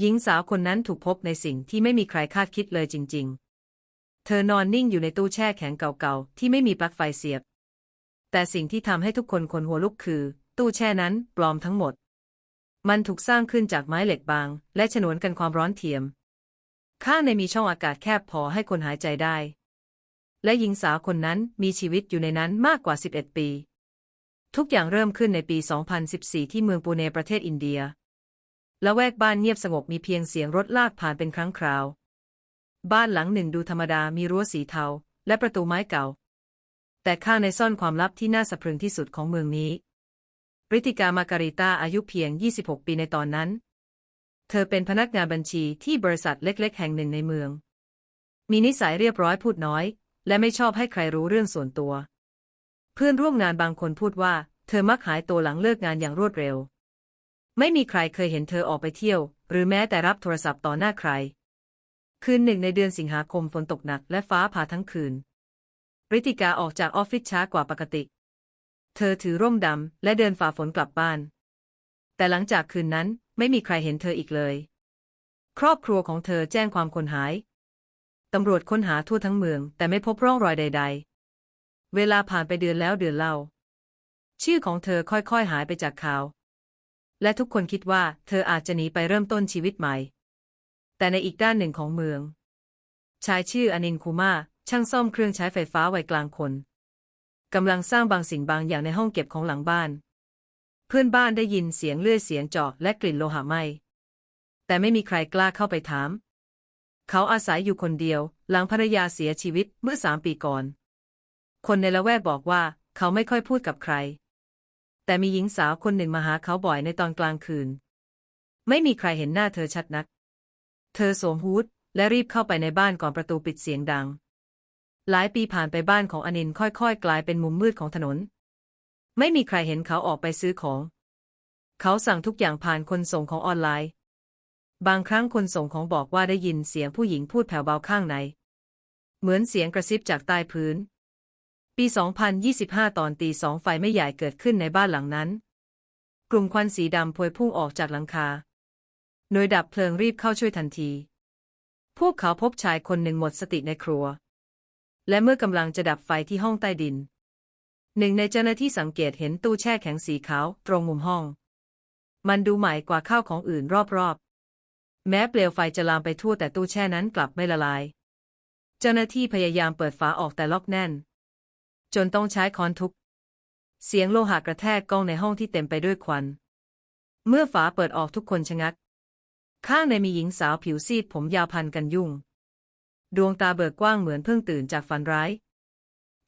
หญิงสาวคนนั้นถูกพบในสิ่งที่ไม่มีใครคาดคิดเลยจริง ๆ เธอนอนนิ่งอยู่ในตู้แช่แข็งเก่าๆ ที่ไม่มีปลั๊กไฟเสียบ แต่สิ่งที่ทำให้ทุกคนขนหัวลุกคือ ตู้แช่นั้นปลอมทั้งหมด มันถูกสร้างขึ้นจากไม้เหล็กบาง และฉนวนกันความร้อนเทียม ข้างในมีช่องอากาศแคบพอให้คนหายใจได้ และหญิงสาวคนนั้นมีชีวิตอยู่ในนั้นมากกว่า 11 ปี ทุกอย่างเริ่มขึ้นในปี 2014 ที่เมืองปูเนประเทศอินเดีย ละแวกบ้านเงียบสงบมีเพียงเสียงรถลากผ่านเป็นครั้งคราว บ้านหลังหนึ่งดูธรรมดามีรั้วสีเทา และประตูไม้เก่า แต่ข้างในซ่อนความลับที่น่าสะพรึงที่สุดของเมืองนี้บริติกามาการิตาอายุเพียง 26 ปีในตอนนั้น เธอเป็นพนักงานบัญชีที่บริษัทเล็ก ๆ แห่งหนึ่งในเมือง มีนิสัยเรียบร้อยพูดน้อย และไม่ชอบให้ใครรู้เรื่องส่วนตัว เพื่อนร่วมงานบางคนพูดว่า เธอมักหายตัวหลังเลิกงานอย่างรวดเร็ว ไม่มีใครเคยเห็นเธอออกไปเที่ยว หรือแม้แต่รับโทรศัพท์ต่อหน้าใคร คืนหนึ่งในเดือนสิงหาคมฝนตกหนักและฟ้าผ่าทั้งคืนริติกาออกจากออฟฟิศช้ากว่าปกติ เธอถือร่มดำและเดินฝ่าฝนกลับบ้าน แต่หลังจากคืนนั้นไม่มีใครเห็นเธออีกเลย ครอบครัวของเธอแจ้งความคนหาย ตำรวจค้นหาทั่วทั้งเมือง แต่ไม่พบร่องรอยใด ๆ เวลาผ่านไปเดือนแล้วเดือนเล่า ชื่อของเธอค่อยๆหายไปจากข่าว และทุกคนคิดว่าเธออาจจะหนีไปเริ่มต้นชีวิตใหม่ แต่ในอีกด้านหนึ่งของเมือง ชายชื่ออนินคูมาช่างซ่อมเครื่องใช้ไฟฟ้าวัยกลางคนกำลังสร้างบางสิ่งบางอย่างในห้องเก็บของหลังบ้าน เพื่อนบ้านได้ยินเสียงเลื่อยเสียงเจาะและกลิ่นโลหะไหมแต่ไม่มีใครกล้าเข้าไปถาม เขาอาศัยอยู่คนเดียว หลังภรรยาเสียชีวิตเมื่อสามปีก่อน คนในละแวกบอกว่าเขาไม่ค่อยพูดกับใคร แต่มีหญิงสาวคนหนึ่งมาหาเขาบ่อยในตอนกลางคืน ไม่มีใครเห็นหน้าเธอชัดนัก เธอสวมฮูดและรีบเข้าไปในบ้านก่อนประตูปิดเสียงดัง หลายปีผ่านไปบ้านของอนินค่อยๆ กลายเป็นมุมมืดของถนน ไม่มีใครเห็นเขาออกไปซื้อของ เขาสั่งทุกอย่างผ่านคนส่งของออนไลน์ บางครั้งคนส่งของบอกว่าได้ยินเสียงผู้หญิงพูดแผ่วเบาข้างใน เหมือนเสียงกระซิบจากใต้พื้น ปี 2025 ตอนตีสองไฟไม่ใหญ่เกิดขึ้นในบ้านหลังนั้น กลุ่มควันสีดำพวยพุ่งออกจากหลังคา หน่วยดับเพลิงรีบเข้าช่วยทันที พวกเขาพบชายคนหนึ่งหมดสติในครัว และเมื่อกำลังจะดับไฟที่ห้องใต้ดิน หนึ่งในเจ้าหน้าที่สังเกตเห็นตู้แช่แข็งสีขาวตรงมุมห้อง มันดูใหม่กว่าข้าวของอื่นรอบๆ แม้เปลวไฟจะลามไปทั่วแต่ตู้แช่นั้นกลับไม่ละลาย เจ้าหน้าที่พยายามเปิดฝาออกแต่ล็อกแน่น จนต้องใช้ค้อนทุบเสียงโลหะกระแทกก้องในห้องที่เต็มไปด้วยควัน เมื่อฝาเปิดออกทุกคนชะงัก ข้างในมีหญิงสาวผิวซีดผมยาวพันกันยุ่ง ดวงตาเบิกกว้างเหมือนเพิ่งตื่นจากฝันร้าย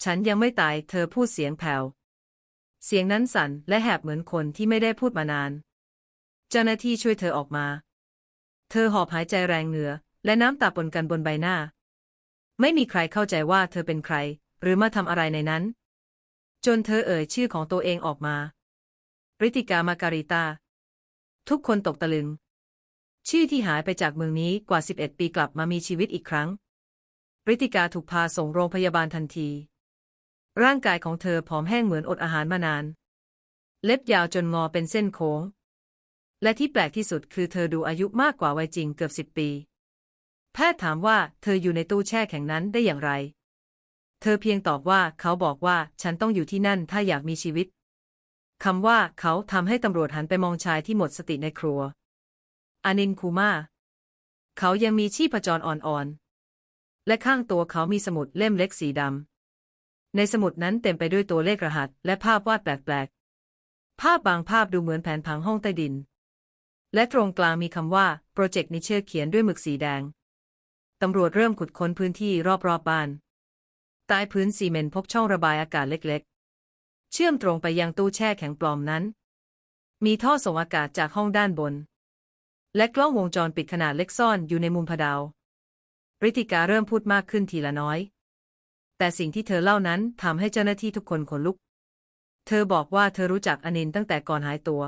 ฉันยังไม่ตาย เธอพูดเสียงแผ่ว เสียงนั้นสั่นและแหบเหมือนคนที่ไม่ได้พูดมานาน เจ้าหน้าที่ช่วยเธอออกมา เธอหอบหายใจแรงเหงื่อและน้ำตาปนกันบนใบหน้า ไม่มีใครเข้าใจว่าเธอเป็นใคร หรือมาทำอะไรในนั้น จนเธอเอ่ยชื่อของตัวเองออกมา ริติกามาการิตา ทุกคนตกตะลึง ชื่อที่หายไปจากเมืองนี้กว่า 11 ปีกลับมามีชีวิตอีกครั้ง ริติกาถูกพาส่งโรงพยาบาลทันที ร่างกายของเธอผอมแห้งเหมือนอดอาหารมานาน เล็บยาวจนงอเป็นเส้นโค้ง และที่แปลกที่สุดคือเธอดูอายุมากกว่าวัยจริงเกือบสิบปี แพทย์ถามว่าเธออยู่ในตู้แช่แข็งนั้นได้อย่างไร เธอเพียงตอบว่าเขาบอกว่าฉันต้องอยู่ที่นั่นถ้าอยากมีชีวิต คำว่าเขาทำให้ตำรวจหันไปมองชายที่หมดสติในครัว อานินคูมา เขายังมีชีพจรอ่อนๆ และข้างตัวเขามีสมุดเล่มเล็กสีดำ ในสมุดนั้นเต็มไปด้วยตัวเลขรหัส และภาพวาดแปลกๆ ภาพบางภาพดูเหมือนแผนผังห้องใต้ดิน และตรงกลางมีคำว่าโปรเจกต์นิเชอร์เขียนด้วยหมึกสีแดง ตำรวจเริ่มขุดค้นพื้นที่รอบๆบบ้าน ใต้พื้นซีเมนต์พบช่องระบายอากาศเล็กๆ เชื่อมตรงไปยังตู้แช่แข็งปลอมนั้น มีท่อส่งอากาศจากห้องด้านบน และกล้องวงจรปิดขนาดเล็กซ่อนอยู่ในมุมผดาวริติกาเริ่มพูดมากขึ้นทีละน้อย แต่สิ่งที่เธอเล่านั้นทำให้เจ้าหน้าที่ทุกคนขนลุก เธอบอกว่าเธอรู้จักอนินตั้งแต่ก่อนหายตัว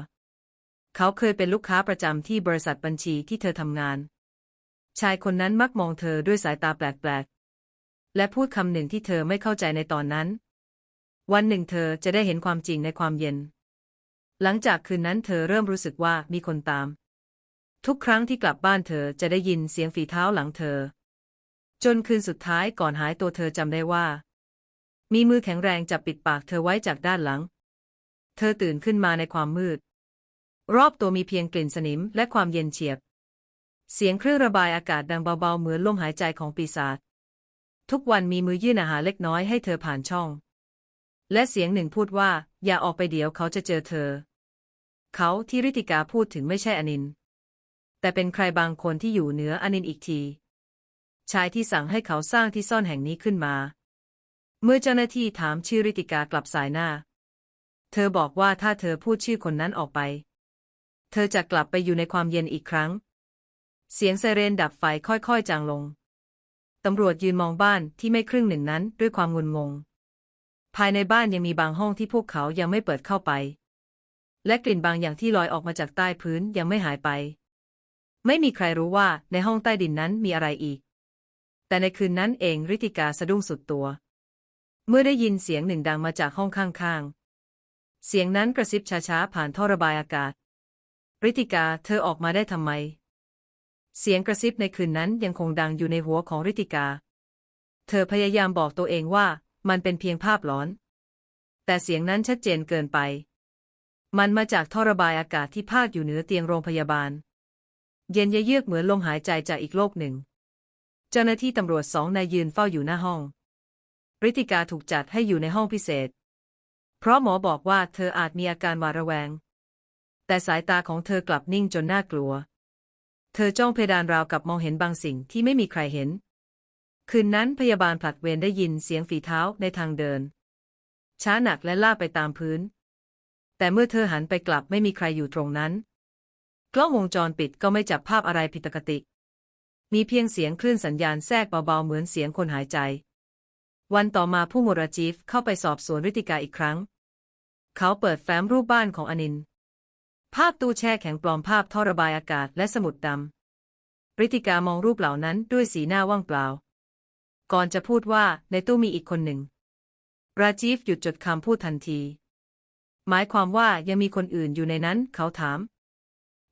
เขาเคยเป็นลูกค้าประจำที่บริษัทบัญชีที่เธอทำงาน ชายคนนั้นมักมองเธอด้วยสายตาแปลกๆ และพูดคำหนึ่งที่เธอไม่เข้าใจในตอนนั้น วันหนึ่งเธอจะได้เห็นความจริงในความเย็น หลังจากคืนนั้นเธอเริ่มรู้สึกว่ามีคนตาม ทุกครั้งที่กลับบ้านเธอจะได้ยินเสียงฝีเท้าหลังเธอ จนคืนสุดท้ายก่อนหายตัวเธอจำได้ว่า มีมือแข็งแรงจับปิดปากเธอไว้จากด้านหลัง เธอตื่นขึ้นมาในความมืด รอบตัวมีเพียงกลิ่นสนิมและความเย็นเฉียบ เสียงเครื่องระบายอากาศดังเบาๆเหมือนลมหายใจของปีศาจ ทุกวันมีมือยื่นอาหารเล็กน้อยให้เธอผ่านช่อง และเสียงหนึ่งพูดว่า อย่าออกไปเดี๋ยวเขาจะเจอเธอ เขาที่ริติกาพูดถึงไม่ใช่อนิน แต่เป็นใครบางคนที่อยู่เหนืออนินอีกที ชายที่สั่งให้เขาสร้างที่ซ่อนแห่งนี้ขึ้นมา เมื่อเจ้าหน้าที่ถามชื่อริติกากลับสายหน้า เธอบอกว่าถ้าเธอพูดชื่อคนนั้นออกไป เธอจะกลับไปอยู่ในความเย็นอีกครั้ง เสียงไซเรนดับไฟค่อยๆจางลง ตำรวจยืนมองบ้านที่ไม่ครึ่งหนึ่งนั้นด้วยความงุนงง ภายในบ้านยังมีบางห้องที่พวกเขายังไม่เปิดเข้าไป และกลิ่นบางอย่างที่ลอยออกมาจากใต้พื้นยังไม่หายไป ไม่มีใครรู้ว่าในห้องใต้ดินนั้นมีอะไรอีก แต่ในคืนนั้นเองริติกาสะดุ้งสุดตัว เมื่อได้ยินเสียงหนึ่งดังมาจากห้องข้างๆ เสียงนั้นกระซิบช้าๆผ่านท่อระบายอากาศ ริติกาเธอออกมาได้ทำไม เสียงกระซิบในคืนนั้นยังคงดังอยู่ในหัวของริติกา เธอพยายามบอกตัวเองว่ามันเป็นเพียงภาพหลอน แต่เสียงนั้นชัดเจนเกินไป มันมาจากท่อระบายอากาศที่พาดอยู่เหนือเตียงโรงพยาบาล เย็นเยือกเหมือนลมหายใจจากอีกโลกหนึ่ง เจ้าหน้าที่ตำรวจสองนายยืนเฝ้าอยู่หน้าห้อง ริติกาถูกจัดให้อยู่ในห้องพิเศษ เพราะหมอบอกว่าเธออาจมีอาการหวาดระแวง แต่สายตาของเธอกลับนิ่งจนน่ากลัว เธอจ้องเพดานราวกับมองเห็นบางสิ่งที่ไม่มีใครเห็น คืนนั้นพยาบาลผลัดเวรได้ยินเสียงฝีเท้าในทางเดิน ช้าหนักและล่าไปตามพื้น แต่เมื่อเธอหันไปกลับไม่มีใครอยู่ตรงนั้น กล้องวงจรปิดก็ไม่จับภาพอะไรผิดปกติ มีเพียงเสียงคลื่นสัญญาณแทรกเบาๆเหมือนเสียงคนหายใจ วันต่อมาผู้มดรจีฟเข้าไปสอบสวนริติกาอีกครั้ง เขาเปิดแฟ้มรูปบ้านของอนิน ภาพตู้แช่แข็งปลอมภาพท่อระบายอากาศและสมุดดำริติกามองรูปเหล่านั้นด้วยสีหน้าว่างเปล่า ก่อนจะพูดว่าในตู้มีอีกคนหนึ่ง ราจีฟหยุดจดคำพูดทันที หมายความว่ายังมีคนอื่นอยู่ในนั้น เขาถาม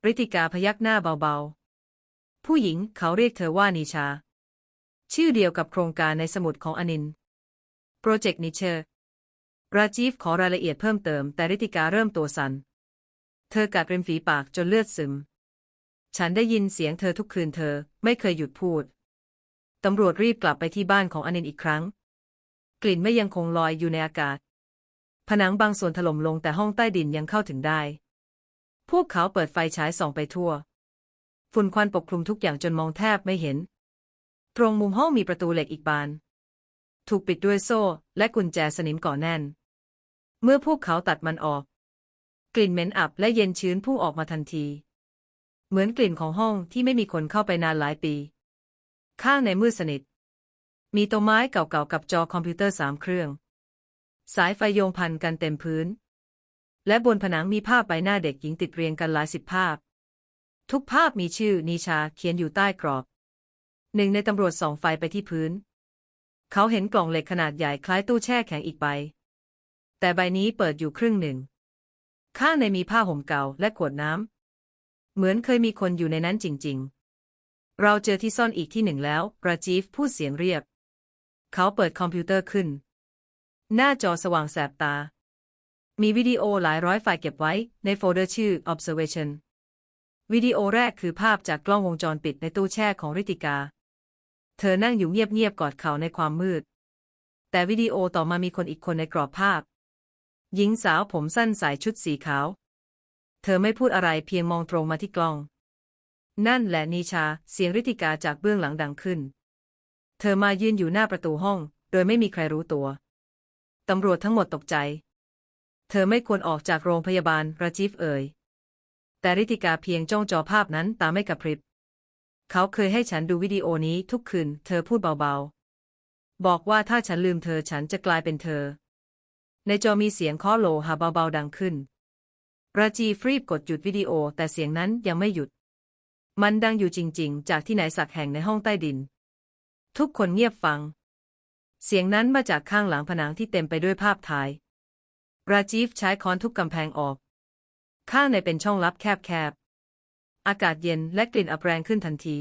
ริติกาพยักหน้าเบาๆ ผู้หญิงเขาเรียกเธอว่านิชา ชื่อเดียวกับโครงการในสมุดของอนินโปรเจกต์นิเชอร์ราจีฟขอรายละเอียดเพิ่มเติมแต่ริติกาเริ่มตัวสัน่น เธอกัดริมฝีปากจนเลือดซึม ฉันได้ยินเสียงเธอทุกคืนเธอไม่เคยหยุดพูด ตำรวจรีบกลับไปที่บ้านของอนินอีกครั้ง กลิ่นไม่ยังคงลอยอยู่ในอากาศ ผนังบางส่วนถล่มลงแต่ห้องใต้ดินยังเข้าถึงได้ พวกเขาเปิดไฟฉายส่องไปทั่ว ฝุ่นควันปกคลุมทุกอย่างจนมองแทบไม่เห็น ตรงมุมห้องมีประตูเหล็กอีกบาน ถูกปิดด้วยโซ่และกุญแจสนิมก่อแน่น เมื่อพวกเขาตัดมันออก กลิ่นเหม็นอับและเย็นชื้นพุ่งออกมาทันที เหมือนกลิ่นของห้องที่ไม่มีคนเข้าไปนานหลายปี ข้างในมืดสนิท มีโต๊ะไม้เก่าๆกับจอคอมพิวเตอร์สามเครื่อง สายไฟโยงพันกันเต็มพื้น และบนผนังมีภาพใบหน้าเด็กหญิงติดเรียงกันหลายสิบภาพ ทุกภาพมีชื่อนิชาเขียนอยู่ใต้กรอบ หนึ่งในตำรวจส่องไฟไปที่พื้น เขาเห็นกล่องเหล็กขนาดใหญ่คล้ายตู้แช่แข็งอีกใบแต่ใบนี้เปิดอยู่ครึ่งหนึ่ง ข้างในมีผ้าห่มเก่าและขวดน้ำ เหมือนเคยมีคนอยู่ในนั้นจริง ๆ เราเจอที่ซ่อนอีกที่หนึ่งแล้ว ราจีฟพูดเสียงเรียบ เขาเปิดคอมพิวเตอร์ขึ้น หน้าจอสว่างแสบตา มีวิดีโอหลายร้อยไฟล์เก็บไว้ในโฟลเดอร์ชื่อ observation วิดีโอแรกคือภาพจากกล้องวงจรปิดในตู้แช่ของริติกา เธอนั่งอยู่เงียบๆกอดเขาในความมืด แต่วิดีโอต่อมามีคนอีกคนในกรอบภาพ หญิงสาวผมสั้นใส่ชุดสีขาว เธอไม่พูดอะไรเพียงมองตรงมาที่กล้อง นั่นแหละนิชา เสียงริติกาจากเบื้องหลังดังขึ้น เธอมายืนอยู่หน้าประตูห้อง โดยไม่มีใครรู้ตัว ตำรวจทั้งหมดตกใจ เธอไม่ควรออกจากโรงพยาบาลราจีฟเอ่ย แต่ริติกาเพียงจ้องจอภาพนั้นตาไม่กระพริบ เขาเคยให้ฉันดูวิดีโอนี้ทุกคืน เธอพูดเบาๆ บอกว่าถ้าฉันลืมเธอฉันจะกลายเป็นเธอ ในจอมีเสียงเคาะโลหะเบาๆดังขึ้น ราจีฟรีบกดหยุดวิดีโอแต่เสียงนั้นยังไม่หยุด มันดังอยู่จริงๆ จากที่ไหนสักแห่งในห้องใต้ดิน ทุกคนเงียบฟัง เสียงนั้นมาจากข้างหลังผนังที่เต็มไปด้วยภาพถ่าย ราจีฟใช้ค้อนทุบกำแพงออก ข้างในเป็นช่องลับแคบๆ อากาศเย็นและกลิ่นอับแรงขึ้นทันที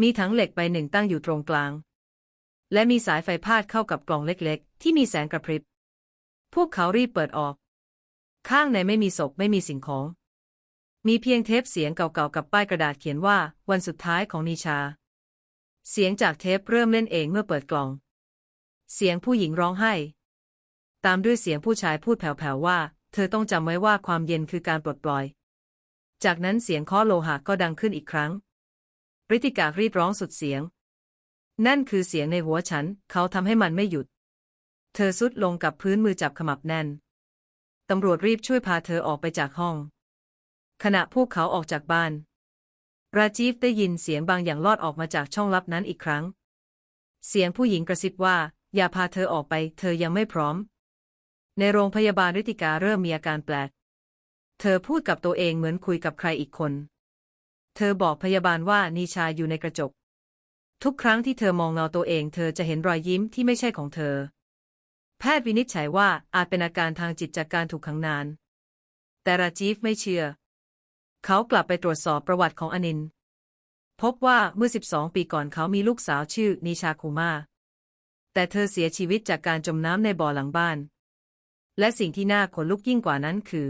มีถังเหล็กใบหนึ่งตั้งอยู่ตรงกลาง และมีสายไฟพาดเข้ากับกล่องเล็กๆ ที่มีแสงกระพริบ พวกเขารีบเปิดออก ข้างในไม่มีศพไม่มีสิ่งของ มีเพียงเทปเสียงเก่าๆกับป้ายกระดาษเขียนว่าวันสุดท้ายของนิชา เสียงจากเทปเริ่มเล่นเองเมื่อเปิดกล่อง เสียงผู้หญิงร้องไห้ ตามด้วยเสียงผู้ชายพูดแผ่วๆว่า เธอต้องจำไว้ว่าความเย็นคือการปลดปล่อย จากนั้นเสียงเคาะโลหะก็ดังขึ้นอีกครั้งริติการีดร้องสุดเสียง นั่นคือเสียงในหัวฉัน เขาทำให้มันไม่หยุด เธอสุดลงกับพื้นมือจับขมับแน่น ตำรวจรีบช่วยพาเธอออกไปจากห้อง ขณะพวกเขาออกจากบ้าน ราจีฟได้ยินเสียงบางอย่างลอดออกมาจากช่องลับนั้นอีกครั้ง เสียงผู้หญิงกระซิบว่า อย่าพาเธอออกไป เธอยังไม่พร้อม ในโรงพยาบาลฤติกาเริ่มมีอาการแปลก เธอพูดกับตัวเองเหมือนคุยกับใครอีกคน เธอบอกพยาบาลว่านิชาอยู่ในกระจก ทุกครั้งที่เธอมองเงาตัวเอง เธอจะเห็นรอยยิ้มที่ไม่ใช่ของเธอ พทย์วินิจฉัยว่าอาจเป็นอาการทางจิตจากการถูกขังนาน แต่ราจีฟไม่เชื่อ เขากลับไปตรวจสอบประวัติของอนิน พบว่าเมื่อ 12 ปีก่อนเขามีลูกสาวชื่อนิชาคูมา แต่เธอเสียชีวิตจากการจมน้ำในบ่อหลังบ้าน และสิ่งที่น่าขนลุกยิ่งกว่านั้นคือ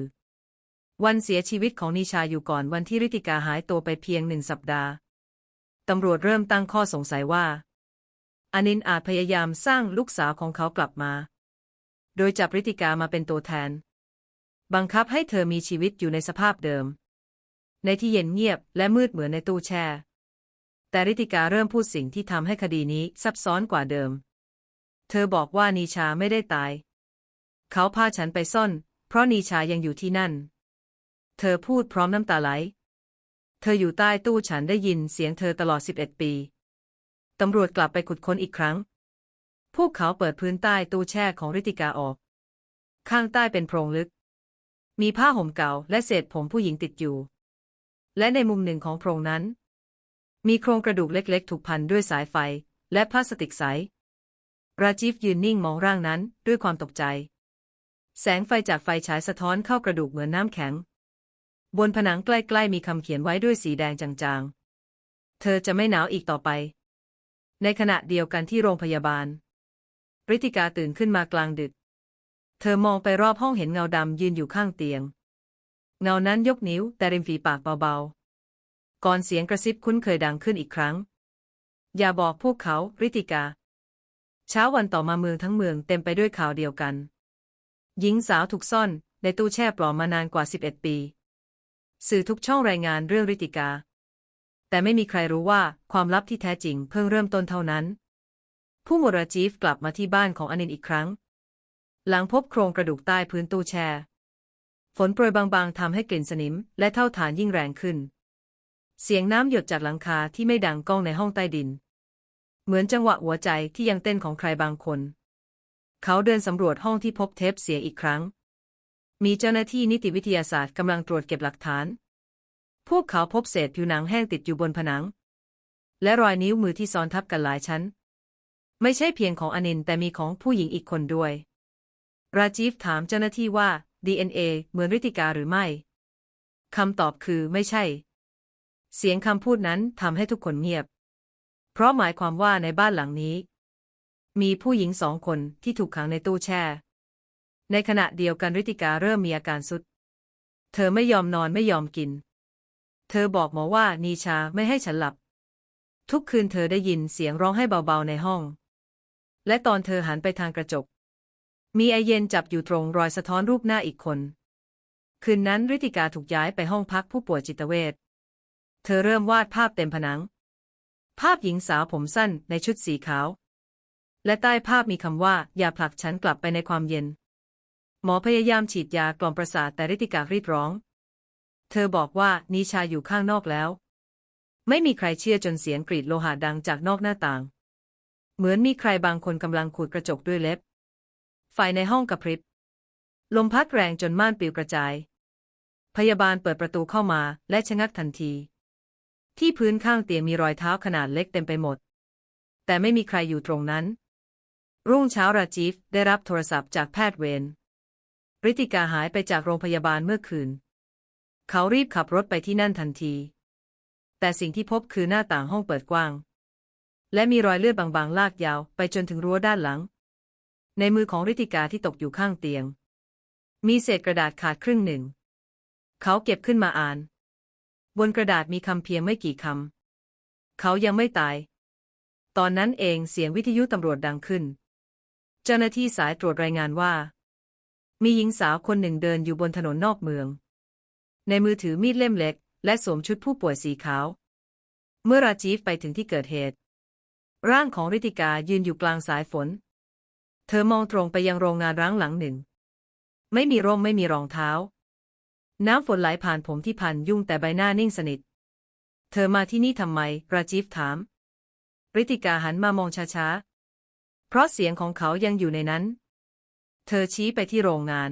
วันเสียชีวิตของนิชาอยู่ก่อนวันที่ริติกาหายตัวไปเพียงหนึ่งสัปดาห์ตำรวจเริ่มตั้งข้อสงสัยว่าอนินอาจพยายามสร้างลูกสาวของเขากลับมา โดยจับริติกามาเป็นตัวแทน บังคับให้เธอมีชีวิตอยู่ในสภาพเดิม ในที่เย็นเงียบและมืดเหมือนในตู้แช่ แต่ริติกาเริ่มพูดสิ่งที่ทำให้คดีนี้ซับซ้อนกว่าเดิม เธอบอกว่านีชาไม่ได้ตาย เขาพาฉันไปซ่อน เพราะนีชายังอยู่ที่นั่น เธอพูดพร้อมน้ำตาไหล เธออยู่ใต้ตู้ฉันได้ยินเสียงเธอตลอด 11 ปีตำรวจกลับไปขุดค้นอีกครั้ง พวกเขาเปิดพื้นใต้ตู้แช่ของริติกาออก ข้างใต้เป็นโพรงลึก มีผ้าห่มเก่าและเศษผมผู้หญิงติดอยู่ และในมุมหนึ่งของโพรงนั้น มีโครงกระดูกเล็กๆ ถูกพันด้วยสายไฟ และพลาสติกใส ราจีฟยืนนิ่งมองร่างนั้นด้วยความตกใจ แสงไฟจากไฟฉายสะท้อนเข้ากระดูกเหมือนน้ำแข็ง บนผนังใกล้ๆมีคำเขียนไว้ด้วยสีแดงจางๆ เธอจะไม่หนาวอีกต่อไป ในขณะเดียวกันที่โรงพยาบาล ริติกาตื่นขึ้นมากลางดึก เธอมองไปรอบห้องเห็นเงาดำยืนอยู่ข้างเตียง เงานั้นยกนิ้วแต่ริมฝีปากเบาๆ ก่อนเสียงกระซิบคุ้นเคยดังขึ้นอีกครั้ง อย่าบอกพวกเขาริติกา เช้าวันต่อมาเมืองทั้งเมืองเต็มไปด้วยข่าวเดียวกัน หญิงสาวถูกซ่อนในตู้แช่ปลอมมานานกว่า 11 ปี สื่อทุกช่องรายงานเรื่องริติกา แต่ไม่มีใครรู้ว่าความลับที่แท้จริงเพิ่งเริ่มต้นเท่านั้น ผู้หมวดราจีฟกลับมาที่บ้านของอนินอีกครั้ง หลังพบโครงกระดูกใต้พื้นตู้แช่ฝนโปรยบางๆทำให้กลิ่นสนิม และเท่าฐานยิ่งแรงขึ้น เสียงน้ำหยดจากหลังคาที่ไม่ดังก้องในห้องใต้ดิน เหมือนจังหวะหัวใจที่ยังเต้นของใครบางคน เขาเดินสำรวจห้องที่พบเทปเสียงอีกครั้ง มีเจ้าหน้าที่นิติวิทยาศาสตร์กำลังตรวจเก็บหลักฐาน พวกเขาพบเศษผิวหนังแห้งติดอยู่บนผนัง และรอยนิ้วมือที่ซ้อนทับกันหลายชั้น ไม่ใช่เพียงของอนินแต่มีของผู้หญิงอีกคนด้วย ราจีฟถามเจ้าหน้าที่ว่า DNA เหมือนริติกาหรือไม่คำตอบคือไม่ใช่ เสียงคำพูดนั้นทำให้ทุกคนเงียบ เพราะหมายความว่าในบ้านหลังนี้ มีผู้หญิงสองคนที่ถูกขังในตู้แช่ ในขณะเดียวกันริติกาเริ่มมีอาการสุด เธอไม่ยอมนอนไม่ยอมกิน เธอบอกหมอว่านีชาไม่ให้ฉันหลับ ทุกคืนเธอได้ยินเสียงร้องให้เบาๆในห้อง และตอนเธอหันไปทางกระจก มีไอเย็นจับอยู่ตรงรอยสะท้อนรูปหน้าอีกคน คืนนั้นริติกาถูกย้ายไปห้องพักผู้ป่วยจิตเวชเธอเริ่มวาดภาพเต็มผนัง ภาพหญิงสาวผมสั้นในชุดสีขาว และใต้ภาพมีคำว่า อย่าผลักฉันกลับไปในความเย็น หมอพยายามฉีดยากล่อมประสาทแต่ริติการีดร้อง เธอบอกว่านิชาอยู่ข้างนอกแล้ว ไม่มีใครเชื่อจนเสียงกรีดโลหะดังจากนอกหน้าต่าง เหมือนมีใครบางคนกำลังขูดกระจกด้วยเล็บ ไฟในห้องกระพริบ ลมพัดแรงจนม่านปลิวกระจาย พยาบาลเปิดประตูเข้ามาและชะงักทันที ที่พื้นข้างเตียงมีรอยเท้าขนาดเล็กเต็มไปหมด แต่ไม่มีใครอยู่ตรงนั้น รุ่งเช้าราจีฟได้รับโทรศัพท์จากแพทย์เวรริติกาหายไปจากโรงพยาบาลเมื่อคืน เขารีบขับรถไปที่นั่นทันที แต่สิ่งที่พบคือหน้าต่างห้องเปิดกว้าง และมีรอยเลือดบางๆ ลากยาวไปจนถึงรั้วด้านหลัง ในมือของริติกาที่ตกอยู่ข้างเตียง มีเศษกระดาษขาดครึ่งหนึ่ง เขาเก็บขึ้นมาอ่าน บนกระดาษมีคำเพียงไม่กี่คำ เขายังไม่ตาย ตอนนั้นเองเสียงวิทยุตำรวจดังขึ้น เจ้าหน้าที่สายตรวจรายงานว่า มีหญิงสาวคนหนึ่งเดินอยู่บนถนนนอกเมือง ในมือถือมีดเล่มเล็ก และสวมชุดผู้ป่วยสีขาว เมื่อราจีฟไปถึงที่เกิดเหตุ ร่างของริติกายืนอยู่กลางสายฝน เธอมองตรงไปยังโรงงานร้างหลังหนึ่ง ไม่มีร่มไม่มีรองเท้า น้ำฝนไหลผ่านผมที่พันยุ่งแต่ใบหน้านิ่งสนิท เธอมาที่นี่ทำไมราจีฟถาม ริติกาหันมามองช้าๆ เพราะเสียงของเขายังอยู่ในนั้น เธอชี้ไปที่โรงงาน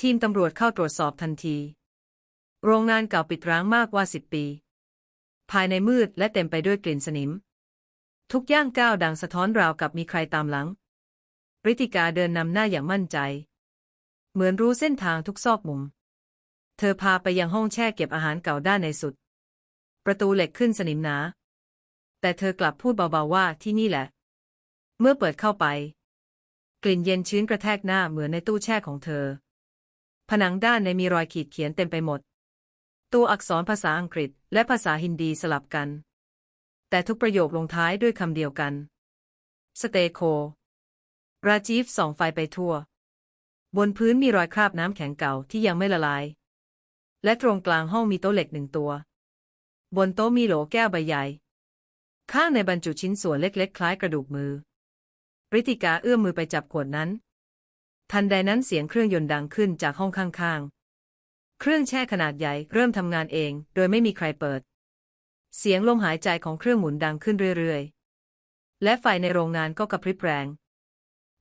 ทีมตำรวจเข้าตรวจสอบทันที โรงงานเก่าปิดร้างมากกว่าสิบปี ภายในมืดและเต็มไปด้วยกลิ่นสนิม ทุกย่างก้าวดังสะท้อนราวกับมีใครตามหลังริติกาเดินนำหน้าอย่างมั่นใจ เหมือนรู้เส้นทางทุกซอกมุม เธอพาไปยังห้องแช่เก็บอาหารเก่าด้านในสุด ประตูเหล็กขึ้นสนิมหนา แต่เธอกลับพูดเบาๆว่าที่นี่แหละ เมื่อเปิดเข้าไป กลิ่นเย็นชื้นกระแทกหน้าเหมือนในตู้แช่ของเธอ ผนังด้านในมีรอยขีดเขียนเต็มไปหมด ตัวอักษรภาษาอังกฤษและภาษาฮินดีสลับกัน แต่ทุกประโยคลงท้ายด้วยคำเดียวกัน สเตโค ราจีฟส่องไฟไปทั่ว บนพื้นมีรอยคราบน้ำแข็งเก่าที่ยังไม่ละลาย และตรงกลางห้องมีโต๊ะเหล็กหนึ่งตัว บนโต๊ะมีโหลแก้วใบใหญ่ ข้างในบรรจุชิ้นส่วนเล็กๆ คล้ายกระดูกมือ ริติกาเอื้อมมือไปจับขวดนั้น ทันใดนั้นเสียงเครื่องยนต์ดังขึ้นจากห้องข้างๆ เครื่องแช่ขนาดใหญ่เริ่มทำงานเอง โดยไม่มีใครเปิด เสียงลมหายใจของเครื่องหมุนดังขึ้นเรื่อยๆ และไฟในโรงงานก็กระพริบแรง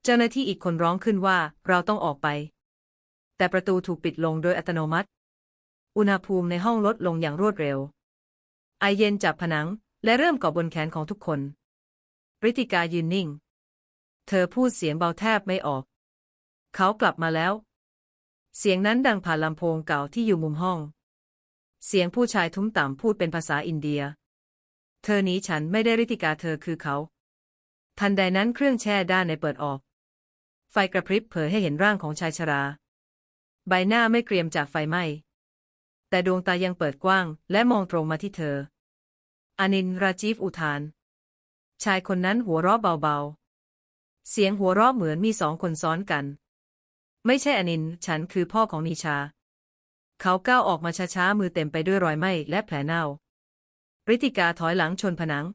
เจ้าหน้าที่อีกคนร้องขึ้นว่าเราต้องออกไป แต่ประตูถูกปิดลงโดยอัตโนมัติ อุณหภูมิในห้องลดลงอย่างรวดเร็ว ไอเย็นจับผนังและเริ่มก่อบนแขนของทุกคนริติกายืนนิ่ง เธอพูดเสียงเบาแทบไม่ออก เขากลับมาแล้ว เสียงนั้นดังผ่านลำโพงเก่าที่อยู่มุมห้อง เสียงผู้ชายทุ้มต่ำพูดเป็นภาษาอินเดีย เธอหนีฉันไม่ได้ริติกาเธอคือเขา ทันใดนั้นเครื่องแช่ด้านในเปิดออก ไฟกระพริบเผยให้เห็นร่างของชายชรา ใบหน้าไม่เกรียมจากไฟไหม้ แต่ดวงตายังเปิดกว้างและมองตรงมาที่เธอ อานินราจีฟอุทาน ชายคนนั้นหัวเราะเบาๆ เสียงหัวเราะเหมือนมีสองคนซ้อนกัน ไม่ใช่อานิน ฉันคือพ่อของนิชา เขาก้าวออกมาช้าๆมือเต็มไปด้วยรอยไหม้และแผลเน่าริติกาถอยหลังชนผนัง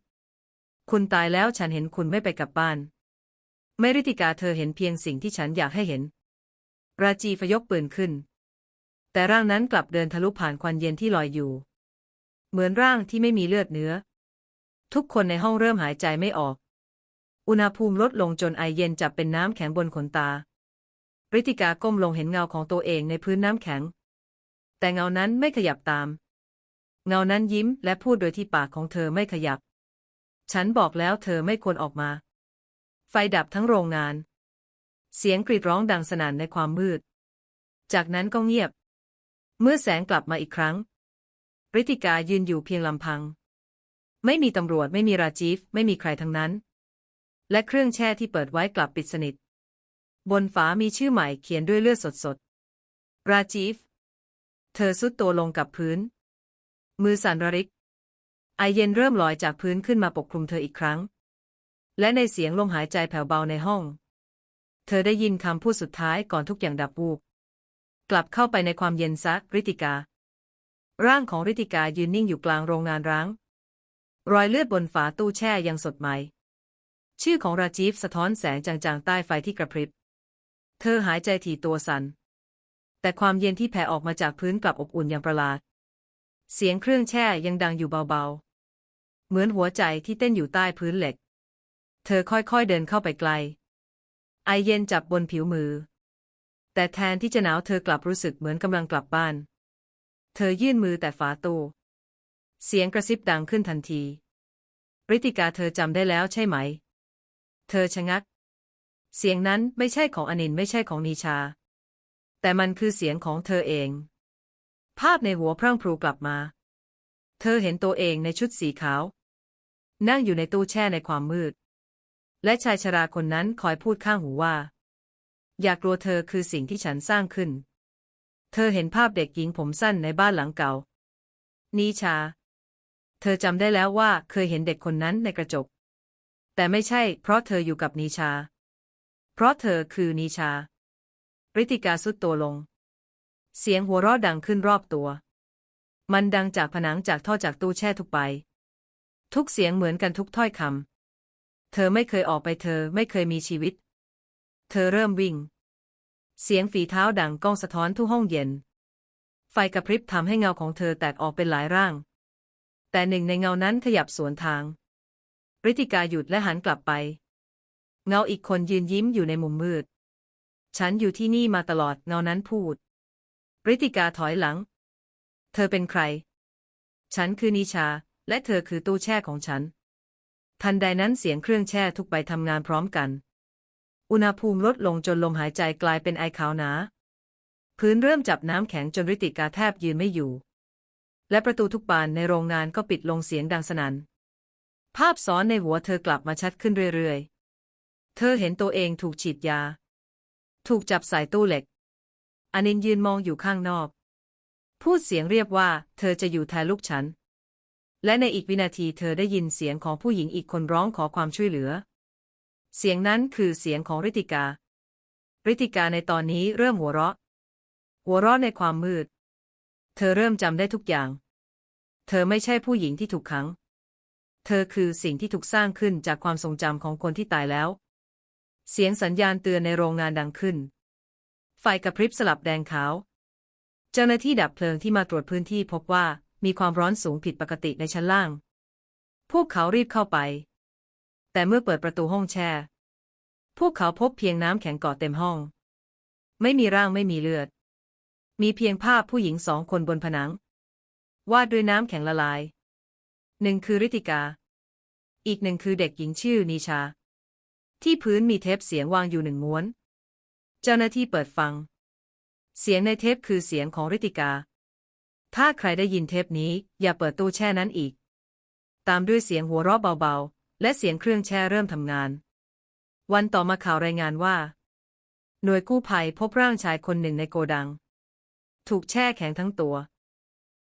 คุณตายแล้วฉันเห็นคุณไม่ไปกลับบ้าน ไม่ริติกาเธอเห็นเพียงสิ่งที่ฉันอยากให้เห็น ราจีฟยกปืนขึ้น แต่ร่างนั้นกลับเดินทะลุผ่านควันเย็นที่ลอยอยู่ เหมือนร่างที่ไม่มีเลือดเนื้อ ทุกคนในห้องเริ่มหายใจไม่ออก อุณหภูมิลดลงจนไอเย็นจับเป็นน้ำแข็งบนขนตาริติกาก้มลงเห็นเงาของตัวเองในพื้นน้ำแข็ง แต่เงานั้นไม่ขยับตาม เงานั้นยิ้มและพูดโดยที่ปากของเธอไม่ขยับ ฉันบอกแล้วเธอไม่ควรออกมา ไฟดับทั้งโรงงาน เสียงกรีดร้องดังสนั่นในความมืด จากนั้นก็เงียบ เมื่อแสงกลับมาอีกครั้งริติกายืนอยู่เพียงลำพัง ไม่มีตำรวจไม่มีราจีฟ ไม่มีใครทั้งนั้น และเครื่องแช่ที่เปิดไว้กลับปิดสนิท บนฝามีชื่อใหม่เขียนด้วยเลือดสดๆ ราจีฟ เธอสุดตัวลงกับพื้น มือสั่นระริก ไอเย็นเริ่มลอยจากพื้นขึ้นมาปกคลุมเธออีกครั้ง และในเสียงลมหายใจแผ่วเบาในห้อง เธอได้ยินคำพูดสุดท้ายก่อนทุกอย่างดับวูบกลับเข้าไปในความเย็นซักริติกา ร่างของริติกายืนนิ่งอยู่กลางโรงงานร้าง รอยเลือดบนฝาตู้แช่ยังสดใหม่ ชื่อของราจีฟสะท้อนแสงจางๆใต้ไฟที่กระพริบ เธอหายใจถี่ตัวสัน่น แต่ความเย็นที่แผ่ออกมาจากพื้นกลับอบอุ่นอย่างประหลาด เสียงเครื่องแช่ยังดังอยู่เบาๆ เหมือนหัวใจที่เต้นอยู่ใต้พื้นเหล็ก เธอค่อยๆเดินเข้าไปไกล ไอเย็นจับบนผิวมือ แต่แทนที่จะหนาวเธอกลับรู้สึกเหมือนกำลังกลับบ้าน เธอยื่นมือแต่ฝาตู้ เสียงกระซิบดังขึ้นทันทีริติกาเธอจำได้แล้วใช่ไหม เธอชะงัก เสียงนั้นไม่ใช่ของอนินไม่ใช่ของนีชา แต่มันคือเสียงของเธอเอง ภาพในหัวพรั่งพรูกลับมา เธอเห็นตัวเองในชุดสีขาว นั่งอยู่ในตู้แช่ในความมืด และชายชราคนนั้นคอยพูดข้างหูว่า อย่ากลัวเธอคือสิ่งที่ฉันสร้างขึ้น เธอเห็นภาพเด็กหญิงผมสั้นในบ้านหลังเก่านีชา เธอจำได้แล้วว่าเคยเห็นเด็กคนนั้นในกระจก แต่ไม่ใช่เพราะเธออยู่กับนีชา เพราะเธอคือนีชา ริติกาสุดตัวลง เสียงหัวเราะดังขึ้นรอบตัว มันดังจากผนังจากท่อจากตู้แช่ทุกใบ ทุกเสียงเหมือนกันทุกถ้อยคำ เธอไม่เคยออกไปเธอไม่เคยมีชีวิต เธอเริ่มวิ่ง เสียงฝีเท้าดังก้องสะท้อนทุกห้องเย็น ไฟกระพริบทำให้เงาของเธอแตกออกเป็นหลายร่าง แต่หนึ่งในเงานั้นขยับสวนทางริติกาหยุดและหันกลับไป เงาอีกคนยืนยิ้มอยู่ในมุมมืด ฉันอยู่ที่นี่มาตลอดเงานั้นพูดริติกาถอยหลัง เธอเป็นใคร ฉันคือนิชา และเธอคือตู้แช่ของฉัน ทันใดนั้นเสียงเครื่องแช่ทุกใบทำงานพร้อมกัน อุณหภูมิลดลงจนลมหายใจกลายเป็นไอขาวหนา พื้นเริ่มจับน้ำแข็งจนริติกาแทบยืนไม่อยู่ และประตูทุกบานในโรงงานก็ปิดลงเสียงดังสนัน่น ภาพซ้อนในหัวเธอกลับมาชัดขึ้นเรื่อยๆ เธอเห็นตัวเองถูกฉีดยา ถูกจับใส่ตู้เหล็ก อนินยืนมองอยู่ข้างนอก พูดเสียงเรียบว่า เธอจะอยู่แทนลูกฉัน และในอีกวินาทีเธอได้ยินเสียงของผู้หญิงอีกคนร้องขอความช่วยเหลือ เสียงนั้นคือเสียงของริติการิติกาในตอนนี้เริ่มหัวเราะ หัวเราะในความมืด เธอเริ่มจำได้ทุกอย่าง เธอไม่ใช่ผู้หญิงที่ถูกขัง เธอคือสิ่งที่ถูกสร้างขึ้นจากความทรงจำของคนที่ตายแล้ว เสียงสัญญาณเตือนในโรงงานดังขึ้น ไฟกระพริบสลับแดงขาว เจ้าหน้าที่ดับเพลิงที่มาตรวจพื้นที่พบว่ามีความร้อนสูงผิดปกติในชั้นล่าง พวกเขารีบเข้าไป แต่เมื่อเปิดประตูห้องแช่ พวกเขาพบเพียงน้ำแข็งเกาะเต็มห้อง ไม่มีร่างไม่มีเลือด มีเพียงภาพผู้หญิงสองคนบนผนัง วาดด้วยน้ำแข็งละลาย หนึ่งคือริติกา อีกหนึ่งคือเด็กหญิงชื่อนิชา ที่พื้นมีเทปเสียงวางอยู่หนึ่งม้วน เจ้าหน้าที่เปิดฟัง เสียงในเทปคือเสียงของริติกา ถ้าใครได้ยินเทปนี้ อย่าเปิดตู้แช่นั้นอีก ตามด้วยเสียงหัวเราะเบาๆ และเสียงเครื่องแช่เริ่มทำงาน วันต่อมาข่าวรายงานว่า หน่วยกู้ภัยพบร่างชายคนหนึ่งในโกดัง ถูกแช่แข็งทั้งตัว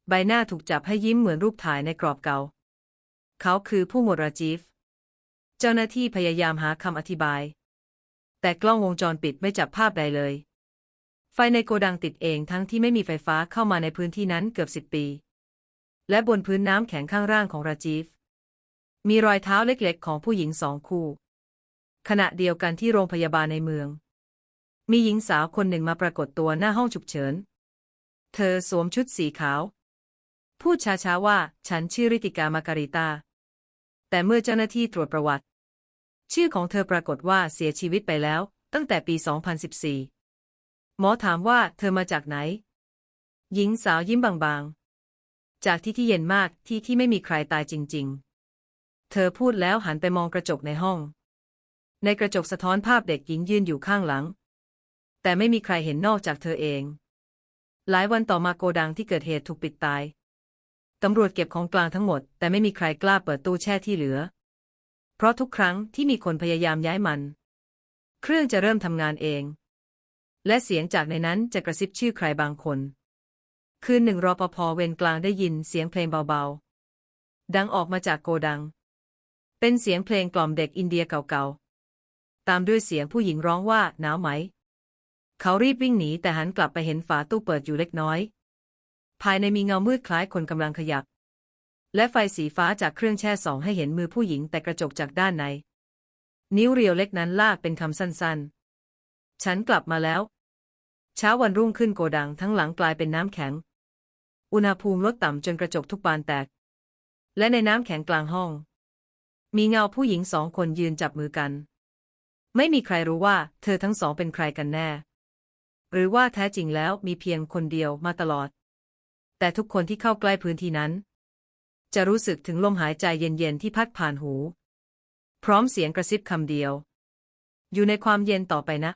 ใบหน้าถูกจับให้ยิ้มเหมือนรูปถ่ายในกรอบเก่า เขาคือผู้หมวดราจีฟ เจ้าหน้าที่พยายามหาคำอธิบาย แต่กล้องวงจรปิดไม่จับภาพใดเลย ไฟในโกดังติดเองทั้งที่ไม่มีไฟฟ้าเข้ามาในพื้นที่นั้นเกือบสิบปี และบนพื้นน้ำแข็งข้างร่างของราจีฟ มีรอยเท้าเล็กๆ ของผู้หญิงสองคู่ ขณะเดียวกันที่โรงพยาบาลในเมือง มีหญิงสาวคนหนึ่งมาปรากฏตัวหน้าห้องฉุกเฉิน เธอสวมชุดสีขาว พูดช้าๆว่า ฉันชื่อริติกามาการิตาแต่เมื่อเจ้าหน้าที่ตรวจประวัติ ชื่อของเธอปรากฏว่าเสียชีวิตไปแล้ว ตั้งแต่ปี 2014 หมอถามว่าเธอมาจากไหน หญิงสาวยิ้มบางๆ จากที่ที่เย็นมากที่ที่ไม่มีใครตายจริง ๆ เธอพูดแล้วหันไปมองกระจกในห้อง ในกระจกสะท้อนภาพเด็กหญิงยืนอยู่ข้างหลัง แต่ไม่มีใครเห็นนอกจากเธอเอง หลายวันต่อมาโกดังที่เกิดเหตุถูกปิดตายตำรวจเก็บของกลางทั้งหมด แต่ไม่มีใครกล้าเปิดตู้แช่ที่เหลือ เพราะทุกครั้งที่มีคนพยายามย้ายมัน เครื่องจะเริ่มทำงานเอง และเสียงจากในนั้นจะกระซิบชื่อใครบางคน คืนหนึ่งรอปภเวรกลางได้ยินเสียงเพลงเบาๆ ดังออกมาจากโกดัง เป็นเสียงเพลงกล่อมเด็กอินเดียเก่าๆ ตามด้วยเสียงผู้หญิงร้องว่าหนาวไหม เขารีบวิ่งหนีแต่หันกลับไปเห็นฝาตู้เปิดอยู่เล็กน้อย ภายในมีเงามืดคล้ายคนกำลังขยับ และไฟสีฟ้าจากเครื่องแช่สองให้เห็นมือผู้หญิงแต่กระจกจากด้านใน นิ้วเรียวเล็กนั้นลากเป็นคำสั้นๆ ฉันกลับมาแล้ว เช้าวันรุ่งขึ้นโกดังทั้งหลังกลายเป็นน้ำแข็ง อุณหภูมิลดต่ำจนกระจกทุกบานแตก และในน้ำแข็งกลางห้อง มีเงาผู้หญิงสองคนยืนจับมือกัน ไม่มีใครรู้ว่าเธอทั้งสองเป็นใครกันแน่ หรือว่าแท้จริงแล้วมีเพียงคนเดียวมาตลอด แต่ทุกคนที่เข้าใกล้พื้นที่นั้น จะรู้สึกถึงลมหายใจเย็นๆที่พัดผ่านหู พร้อมเสียงกระซิบคำเดียว อยู่ในความเย็นต่อไปนะ